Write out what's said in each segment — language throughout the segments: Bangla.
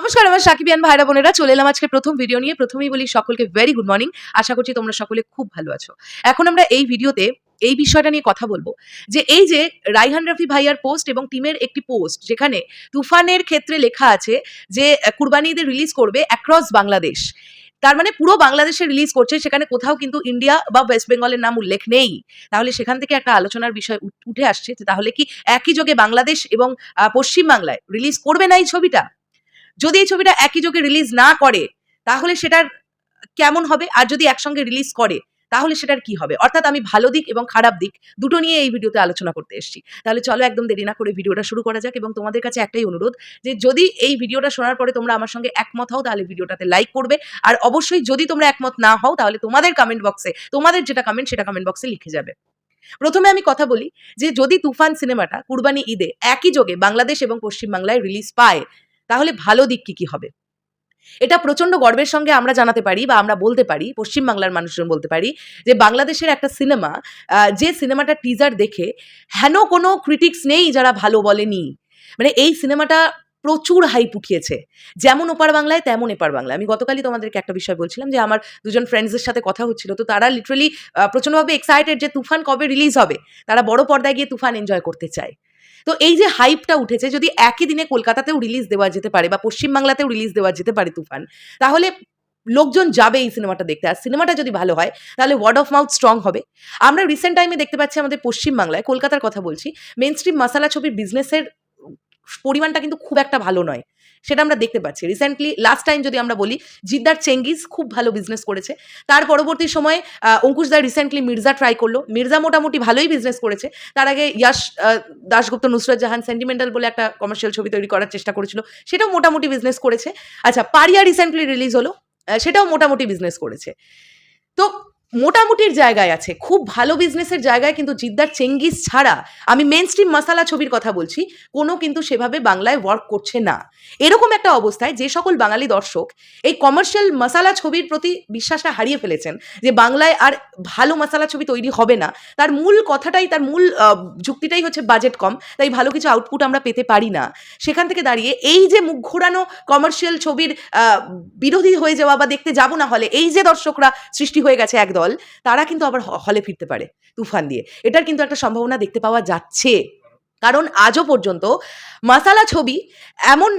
নমস্কার আমার সাকিবিয়ান ভাইরা বোনেরা। চলে এলাম আজকে প্রথম ভিডিও নিয়ে। প্রথমেই বলি সকলকে ভেরি গুড মর্নিং আশা করছি তোমরা সকলে খুব ভালো আছো। এখন আমরা এই ভিডিওতে এই বিষয়টা নিয়ে কথা বলব। যে এই যে রাইহান রাফি ভাইয়ার পোস্ট এবং টিমের একটি পোস্ট যেখানে তুফানের ক্ষেত্রে লেখা আছে যে আহ, কুরবানি ঈদে রিলিজ করবে অ্যাক্রস বাংলাদেশ। তার মানে পুরো বাংলাদেশে রিলিজ করছে সেখানে কোথাও কিন্তু ইন্ডিয়া বা ওয়েস্ট বেঙ্গলের নাম উল্লেখ নেই। তাহলে সেখান থেকে একটা আলোচনার বিষয় উঠে আসছে তাহলে কি একই যোগে বাংলাদেশ এবং পশ্চিমবাংলায় রিলিজ করবে না এই ছবিটা? যদি এই ছবিটা একই যোগে রিলিজ না করে, তাহলে সেটার কেমন হবে? আর যদি একসঙ্গে রিলিজ করে, তাহলে সেটার কি হবে? অর্থাৎ আমি ভালো দিক এবং খারাপ দিক দুটো নিয়ে এই ভিডিওতে আলোচনা করতে এসেছি। তাহলে চলো একদম দেরি না করে ভিডিওটা শুরু করা যাক এবং তোমাদের কাছে একটাই অনুরোধ যে যদি এই ভিডিওটা শোনার পরে তোমরা আমার সঙ্গে একমত হও, তাহলে ভিডিওটাতে লাইক করবে। আর অবশ্যই যদি তোমরা একমত না হও, তাহলে তোমাদের কমেন্ট বক্সে তোমাদের যেটা কমেন্ট সেটা কমেন্ট বক্সে লিখে যাবে। প্রথমে আমি কথা বলি যে যদি তুফান সিনেমাটা কুরবানি ঈদে একই যোগে বাংলাদেশ এবং পশ্চিমবাংলায় রিলিজ পায় তাহলে ভালো দিক কি কি হবে? এটা প্রচণ্ড গর্বের সঙ্গে আমরা জানাতে পারি বা আমরা বলতে পারি পশ্চিমবাংলার মানুষজন বলতে পারি যে বাংলাদেশের একটা সিনেমা যে সিনেমাটা টিজার দেখে হেন কোনো ক্রিটিক্স নেই যারা ভালো বলেনি। মানে এই সিনেমাটা প্রচুর হাইপ উঠিয়েছে। যেমন ওপার বাংলায়, তেমন এপার বাংলায়। আমি গতকালই তোমাদেরকে একটা বিষয় বলছিলাম যে আমার দুজন ফ্রেন্ডসদের সাথে কথা হচ্ছিল, তো তারা লিটারালি প্রচণ্ডভাবে এক্সাইটেড যে তুফান কবে রিলিজ হবে? তারা বড় পর্দায় গিয়ে তুফান এনজয় করতে চায়। তো এই যে হাইপটা উঠেছে, যদি একই দিনে কলকাতাতেও রিলিজ দেওয়া যেতে পারে বা পশ্চিমবাংলাতেও রিলিজ দেওয়া যেতে পারে তুফান, তাহলে লোকজন যাবে এই সিনেমাটা দেখতে। আর সিনেমাটা যদি ভালো হয়, তাহলে ওয়ার্ড অফ মাউথ স্ট্রং হবে। আমরা রিসেন্ট টাইমে দেখতে পাচ্ছি আমাদের পশ্চিমবাংলায়, কলকাতার কথা বলছি মেন স্ট্রিম মশালা ছবির বিজনেসের পরিমাণটা কিন্তু খুব একটা ভালো নয়। সেটা আমরা দেখতে পাচ্ছি। রিসেন্টলি লাস্ট টাইম যদি আমরা বলি, জিদ্দার চেঙ্গিস খুব ভালো বিজনেস করেছে। তার পরবর্তী সময়ে অঙ্কুশ দা রিসেন্টলি মির্জা ট্রাই করল। মির্জা মোটামুটি ভালোই বিজনেস করেছে। তার আগে ইয়াশ দাশগুপ্ত নুসরত জাহান সেন্টিমেন্টাল বলে একটা কমার্শিয়াল ছবি তৈরি করার চেষ্টা করেছিল। সেটাও মোটামুটি বিজনেস করেছে। আচ্ছা পারিয়া রিসেন্টলি রিলিজ হলো। সেটাও মোটামুটি বিজনেস করেছে। তো মোটামুটির জায়গায় আছে, খুব ভালো বিজনেসের জায়গায় কিন্তু জিদ্দার চেঙ্গিস ছাড়া আমি মেন স্ট্রিম মশালা ছবির কথা বলছি, কোনো কিন্তু সেভাবে বাংলায় ওয়ার্ক করছে না। এরকম একটা অবস্থায় যে সকল বাঙালি দর্শক এই কমার্শিয়াল মশালা ছবির প্রতি বিশ্বাসটা হারিয়ে ফেলেছেন যে বাংলায় আর ভালো মশালা ছবি তৈরি হবে না। তার মূল কথাটাই, তার মূল যুক্তিটাই হচ্ছে বাজেট কম, তাই ভালো কিছু আউটপুট আমরা পেতে পারি না। সেখান থেকে দাঁড়িয়ে এই যে মুখ ঘোরানো কমার্শিয়াল ছবির বিরোধী হয়ে যাওয়া বা দেখতে যাব না হলে এই যে দর্শকরা সৃষ্টি হয়ে গেছে একদল তারা কিন্তু আবার হলে ফিরতে পারে তুফান দিয়ে। এটার কিন্তু একটা সম্ভাবনা দেখতে পাওয়া যাচ্ছে। কারণ আজও পর্যন্ত মাসালা ছবি এমন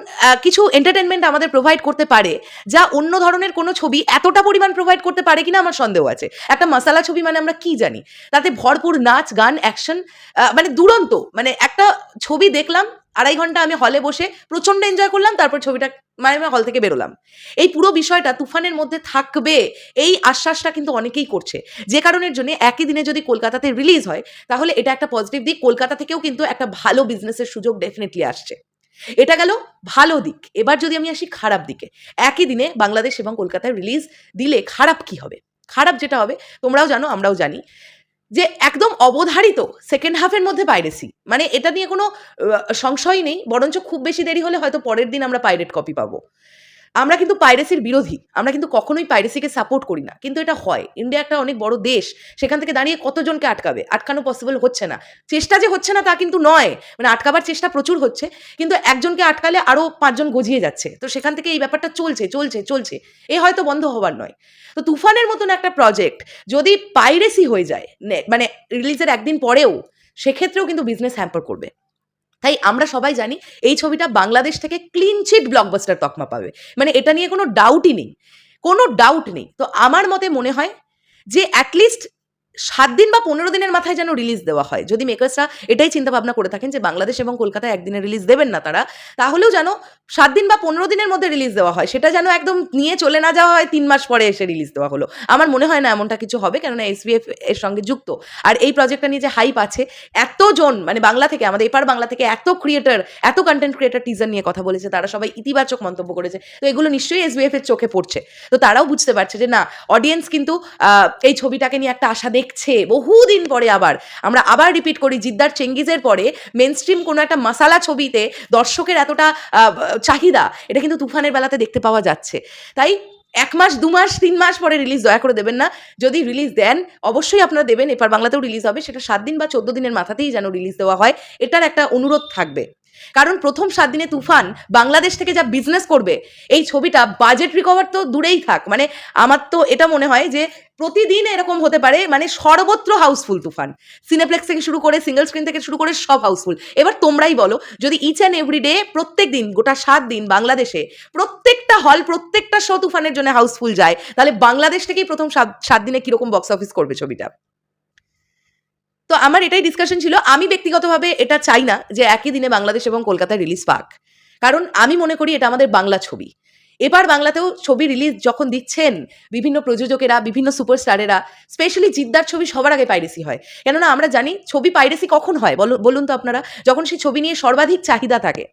কিছু এন্টারটেনমেন্ট আমাদের প্রোভাইড করতে পারে, যা অন্য ধরনের কোনো ছবি এতটা পরিমাণ প্রোভাইড করতে পারে কিনা আমার সন্দেহ আছে। একটা মশালা ছবি মানে আমরা কি জানি? তাতে ভরপুর নাচ, গান অ্যাকশন মানে দুরন্ত মানে একটা ছবি দেখলাম আড়াই ঘণ্টা আমি হলে বসে প্রচণ্ড এনজয় করলাম, তারপর ছবিটা মানে আমি হল থেকে বেরোলাম। এই পুরো বিষয়টা তুফানের মধ্যে থাকবে, এই আশ্বাসটা কিন্তু অনেকেই করছে। যে কারণের জন্য একই দিনে যদি কলকাতাতে রিলিজ হয়, তাহলে এটা একটা পজিটিভ দিক, কলকাতা থেকেও কিন্তু একটা ভালো বিজনেসের সুযোগ ডেফিনেটলি আসছে। এটা গেল ভালো দিক। এবার যদি আমি আসি খারাপ দিকে, একই দিনে বাংলাদেশ এবং কলকাতায় রিলিজ দিলে খারাপ কি হবে? খারাপ যেটা হবে, তোমরাও জানো, আমরাও জানি। যে একদম অবধারিত সেকেন্ড হাফের মধ্যে পাইরেসি মানে এটা নিয়ে কোনো সংশয় নেই, বরঞ্চ খুব বেশি দেরি হলে হয়তো পরের দিন আমরা পাইরেট কপি পাবো। আমরা কিন্তু পাইরেসির বিরোধী। আমরা কিন্তু কখনোই পাইরেসিকে সাপোর্ট করি না। কিন্তু এটা হয়। ইন্ডিয়া একটা অনেক বড় দেশ। সেখান থেকে দাঁড়িয়ে কতজনকে আটকাবে? আটকানো পসিবল হচ্ছে না। চেষ্টা যে হচ্ছে না তা কিন্তু নয়। মানে আটকাবার চেষ্টা প্রচুর হচ্ছে। কিন্তু একজনকে আটকালে আরও পাঁচজন গজিয়ে যাচ্ছে। তো সেখান থেকে এই ব্যাপারটা চলছে চলছে চলছে। এ হয়তো বন্ধ হবার নয়। তো তুফানের মতন একটা প্রজেক্ট যদি পাইরেসি হয়ে যায় মানে রিলিজের একদিন পরেও, সেক্ষেত্রেও কিন্তু বিজনেস হ্যাম্পার করবে। তাই আমরা সবাই জানি এই ছবিটা বাংলাদেশ থেকে ক্লিন চিট ব্লকবাস্টার তকমা পাবে। মানে এটা নিয়ে কোনো ডাউটই নেই। কোনো ডাউট নেই। তো আমার মতে মনে হয় যে অ্যাটলিস্ট সাত দিন বা পনেরো দিনের মাথায় যেন রিলিজ দেওয়া হয়। যদি মেকার্সরা এটাই চিন্তা ভাবনা করে থাকেন যে বাংলাদেশ এবং কলকাতায় একদিনে রিলিজ দেবেন না তারা, তাহলেও যেন সাত দিন বা পনেরো দিনের মধ্যে রিলিজ দেওয়া হয়। সেটা যেন একদম নিয়ে চলে না যাওয়া হয়, তিন মাস পরে এসে রিলিজ দেওয়া হলো। আমার মনে হয় না এমনটা কিছু হবে, কেননা এসবিএফ এর সঙ্গে যুক্ত। আর এই প্রজেক্টটা নিয়ে যে হাইপ আছে, এতজন মানে বাংলা থেকে, আমাদের এপার বাংলা থেকে এত ক্রিয়েটার এত কন্টেন্ট ক্রিয়েটার টিজার নিয়ে কথা বলেছে, তারা সবাই ইতিবাচক মন্তব্য করেছে। তো এগুলো নিশ্চয়ই এসবিএফ এর চোখে পড়ছে। তো তারাও বুঝতে পারছে যে না অডিয়েন্স কিন্তু এই ছবিটাকে নিয়ে একটা আশা দেখছে, বহুদিন পরে আবার। আমরা আবার রিপিট করি, জিদ্দার চেঙ্গিজের পরে মেন স্ট্রিম কোনো একটা মশালা ছবিতে দর্শকের এতটা চাহিদা, এটা কিন্তু তুফানের বেলাতে দেখতে পাওয়া যাচ্ছে। তাই এক মাস, দু মাস, তিন মাস পরে রিলিজ দয়া করে দেবেন না। যদি রিলিজ দেন, অবশ্যই আপনারা দেবেন, এপার বাংলাতেও রিলিজ হবে, সেটা সাত দিন বা চোদ্দ দিনের মাথাতেই যেন রিলিজ দেওয়া হয়, এটার একটা অনুরোধ থাকবে। কারণ প্রথম সাত দিনে তুফান বাংলাদেশ থেকে যা বিজনেস করবে, এই ছবিটা বাজেট রিকভার তো দূরেই থাক। মানে আমার তো এটা মনে হয় যে প্রতিদিন এরকম হতে পারে মানে সর্বত্র হাউসফুল তুফান। সিনেপ্লেক্স থেকে শুরু করে সিঙ্গেল স্ক্রিন থেকে শুরু করে সব হাউসফুল এবার তোমরাই বলো, যদি ইচ অ্যান্ড এভরি ডে প্রত্যেক দিন, গোটা সাত দিন বাংলাদেশে প্রত্যেকটা হল প্রত্যেকটা শো তুফানের জন্য হাউসফুল যায়, তাহলে বাংলাদেশ থেকেই প্রথম সাত সাত দিনে কীরকম বক্স অফিস করবে ছবিটা? তো আমার এটাই ডিসকাশন ছিল, আমি ব্যক্তিগতভাবে এটা চাই না যে একই দিনে বাংলাদেশ এবং কলকাতায় রিলিজ পাক। কারণ আমি মনে করি এটা আমাদের বাংলা ছবি। এবার বাংলাতেও ছবি রিলিজ যখন দিচ্ছেন, বিভিন্ন প্রযোজকেরা, বিভিন্ন সুপারস্টারেরা স্পেশালি জিদ্দার ছবি সবার আগে পাইরেসি হয়। কেননা আমরা জানি ছবি পাইরেসি কখন হয়? বলো- বলুন তো আপনারা, যখন সেই ছবি নিয়ে সর্বাধিক চাহিদা থাকে।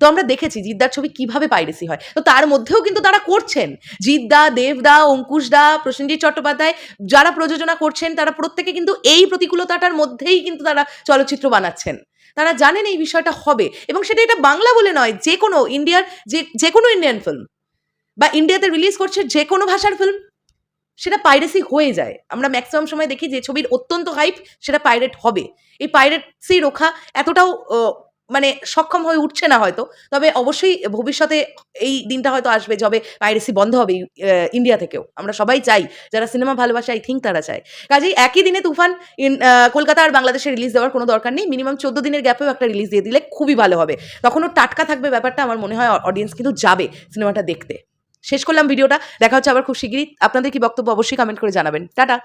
তো আমরা দেখেছি জিদ্দার ছবি কীভাবে পাইরেসি হয়। তো তার মধ্যেও কিন্তু তারা করছেন। জিদ্দা, দেবদা, অঙ্কুশদা, প্রসেনজিৎ চট্টোপাধ্যায় যারা প্রযোজনা করছেন, তারা প্রত্যেকে কিন্তু এই প্রতিকূলতাটার মধ্যেই কিন্তু তারা চলচ্চিত্র বানাচ্ছেন। তারা জানেন এই বিষয়টা হবে এবং সেটা এটা বাংলা বলে নয়, যে কোনো ইন্ডিয়ার, যে যে কোনো ইন্ডিয়ান ফিল্ম বা ইন্ডিয়াতে রিলিজ করছে যে কোনো ভাষার ফিল্ম সেটা পাইরেসি হয়ে যায়। আমরা ম্যাক্সিমাম সময় দেখি যে ছবির অত্যন্ত হাইপ সেটা পাইরেট হবে। এই পাইরেটসি রোখা এতটাও মানে সক্ষম হয়ে উঠছে না হয়তো। তবে অবশ্যই ভবিষ্যতে এই দিনটা হয়তো আসবে যবে পাইরেসি বন্ধ হবে ইন্ডিয়া থেকেও। আমরা সবাই চাই, যারা সিনেমা ভালোবাসে আই থিঙ্ক তারা চায়। কাজেই একই দিনে তুফান কলকাতা আর বাংলাদেশে রিলিজ দেওয়ার কোনো দরকার নেই। মিনিমাম চোদ্দ দিনের গ্যাপেও একটা রিলিজ দিয়ে দিলে খুবই ভালো হবে। তখনও টাটকা থাকবে ব্যাপারটা, আমার মনে হয় অডিয়েন্স কিন্তু যাবে সিনেমাটা দেখতে। শেষ করলাম ভিডিওটা, দেখা হচ্ছে আবার খুব শিগগিরই। আপনাদের কি বক্তব্য অবশ্যই কমেন্ট করে জানাবেন। টাটা!